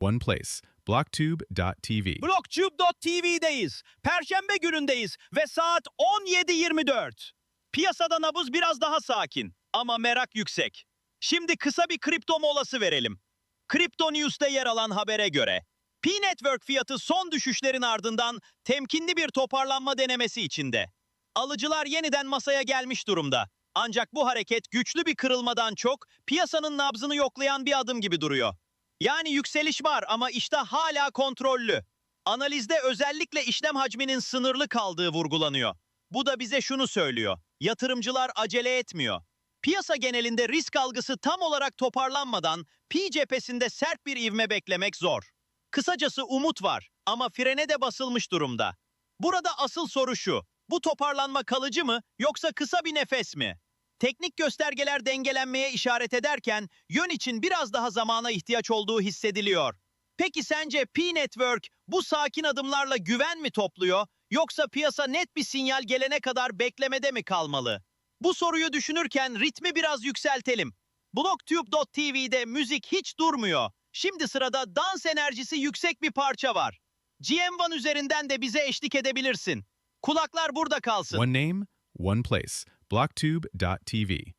one place. Blocktube.tv. Blocktube.tv'deyiz. Perşembe günündeyiz ve saat 17.24. Piyasada nabız biraz daha sakin ama merak yüksek. Şimdi kısa bir kripto molası verelim. Crypto News'te yer alan habere göre P-Network fiyatı son düşüşlerin ardından temkinli bir toparlanma denemesi içinde. Alıcılar yeniden masaya gelmiş durumda. Ancak bu hareket güçlü bir kırılmadan çok piyasanın nabzını yoklayan bir adım gibi duruyor. Yani yükseliş var ama işte hala kontrollü. Analizde özellikle işlem hacminin sınırlı kaldığı vurgulanıyor. Bu da bize şunu söylüyor. Yatırımcılar acele etmiyor. Piyasa genelinde risk algısı tam olarak toparlanmadan pi cephesinde sert bir ivme beklemek zor. Kısacası umut var ama frene de basılmış durumda. Burada asıl soru şu. Bu toparlanma kalıcı mı yoksa kısa bir nefes mi? Teknik göstergeler dengelenmeye işaret ederken yön için biraz daha zamana ihtiyaç olduğu hissediliyor. Peki sence P-Network bu sakin adımlarla güven mi topluyor yoksa piyasa net bir sinyal gelene kadar beklemede mi kalmalı? Bu soruyu düşünürken ritmi biraz yükseltelim. Blocktube.tv'de müzik hiç durmuyor. Şimdi sırada dans enerjisi yüksek bir parça var. GM1 üzerinden de bize eşlik edebilirsin. Kulaklar burada kalsın. One name, one place. Blocktube.tv.